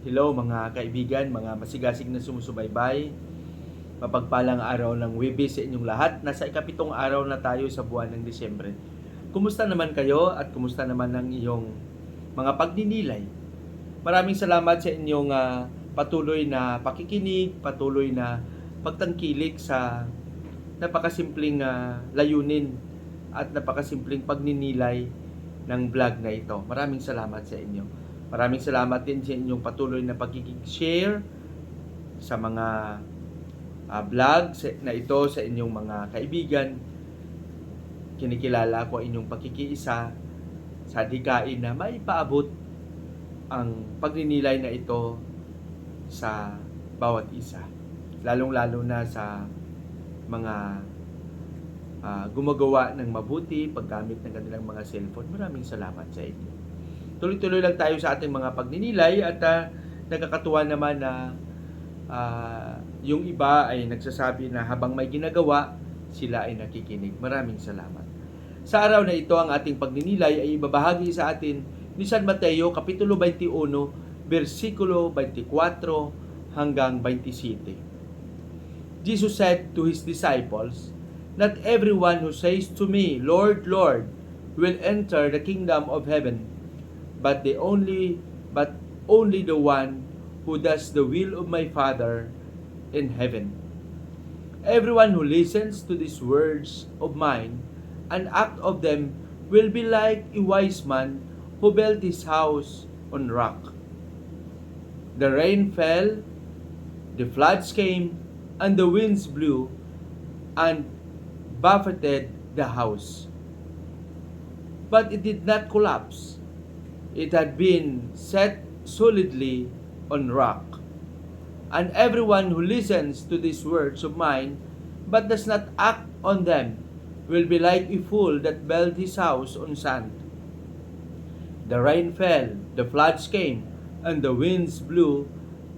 Hello mga kaibigan, mga masigasig na sumusubaybay. Mapagpalang araw ng Webes sa inyong lahat. Nasa ikapitong araw na tayo sa buwan ng Disyembre. Kumusta naman kayo at kumusta naman ang iyong mga pagninilay? Maraming salamat sa inyong ah, patuloy na pakikinig, patuloy na pagtangkilik sa napakasimpleng ah, layunin at napakasimpleng pagninilay ng vlog na ito. Maraming salamat sa inyo. Maraming salamat din sa inyong patuloy na pagkikishare sa mga uh, vlog na ito sa inyong mga kaibigan. Kinikilala ko inyong pagkikiisa sa dikain na maipaabot ang pagninilay na ito sa bawat isa. Lalong-lalo na sa mga ah, gumagawa ng mabuti paggamit ng kanilang mga cellphone. Maraming salamat sa inyo. Tuloy-tuloy lang tayo sa ating mga pagninilay at ah, nakakatuwa naman na ah, yung iba ay nagsasabi na habang may ginagawa, sila ay nakikinig. Maraming salamat. Sa araw na ito, ang ating pagninilay ay ibabahagi sa atin ni San Mateo, Kapitulo 21, versikulo 24 hanggang 27. Jesus said to His disciples, Not everyone who says to me, Lord, Lord, will enter the kingdom of heaven, but the only but only the one who does the will of my Father in heaven. Everyone who listens to these words of mine and act of them will be like a wise man who built his house on rock. The rain fell, the floods came, and the winds blew and buffeted the house. But it did not collapse. It had been set solidly on rock. And everyone who listens to these words of mine but does not act on them will be like a fool that built his house on sand. The rain fell, the floods came, and the winds blew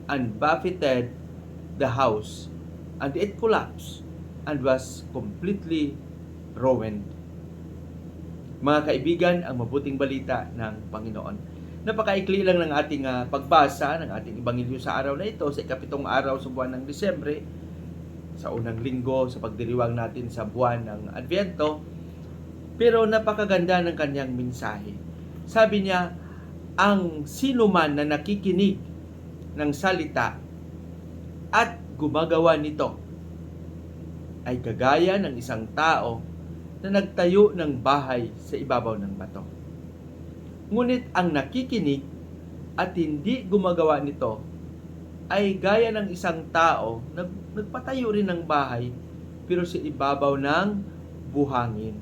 and buffeted the house, and it collapsed and was completely ruined. Mga kaibigan, ang mabuting balita ng Panginoon. Napakaikli lang ng ating ah, pagbasa ng ating ebanghelyo sa araw na ito, sa ikapitong araw sa buwan ng Disyembre, sa unang linggo, sa pagdiriwang natin sa buwan ng Advento. Pero napakaganda ng kanyang mensahe. Sabi niya, ang sino man na nakikinig ng salita at gumagawa nito ay kagaya ng isang tao na nagtayo ng bahay sa ibabaw ng bato. Ngunit ang nakikinig at hindi gumagawa nito ay gaya ng isang tao na nagpatayo rin ng bahay pero sa ibabaw ng buhangin.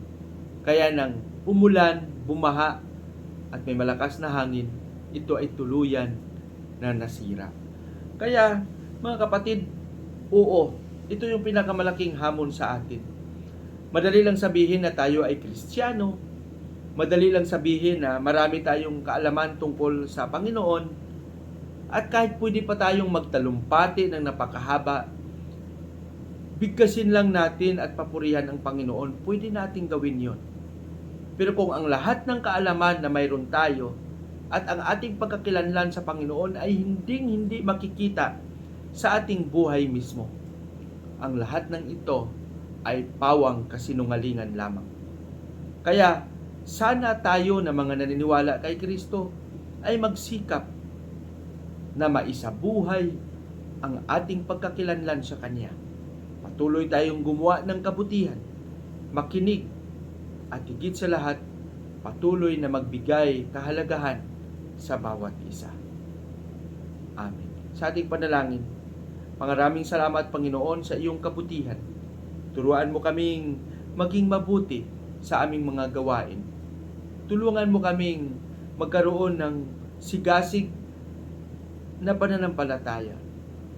Kaya nang umulan, bumaha at may malakas na hangin, ito ay tuluyan na nasira. Kaya mga kapatid, oo, ito yung pinakamalaking hamon sa atin. Madali lang sabihin na tayo ay Kristiyano. Madali lang sabihin na marami tayong kaalaman tungkol sa Panginoon. At kahit pwede pa tayong magtalumpati ng napakahaba, bigkasin lang natin at papurihan ang Panginoon, pwede nating gawin yon. Pero kung ang lahat ng kaalaman na mayroon tayo at ang ating pagkakilanlan sa Panginoon ay hinding hindi makikita sa ating buhay mismo, ang lahat ng ito ay pawang kasinungalingan lamang. Kaya sana tayo na mga naniniwala kay Kristo ay magsikap na maisabuhay ang ating pagkakilanlan sa Kanya. Patuloy tayong gumawa ng kabutihan, makinig, at higit sa lahat, patuloy na magbigay kahalagahan sa bawat isa. Amen. Sa ating panalangin, Pangaraming salamat Panginoon sa iyong kabutihan. Turuan mo kaming maging mabuti sa aming mga gawain. Tulungan mo kaming magkaroon ng sigasig na pananampalataya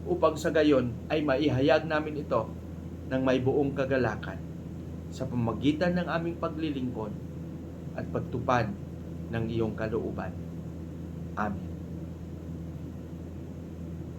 upang sa gayon ay maihayag namin ito ng may buong kagalakan sa pamagitan ng aming paglilingkod at pagtupad ng iyong kalooban. Amen.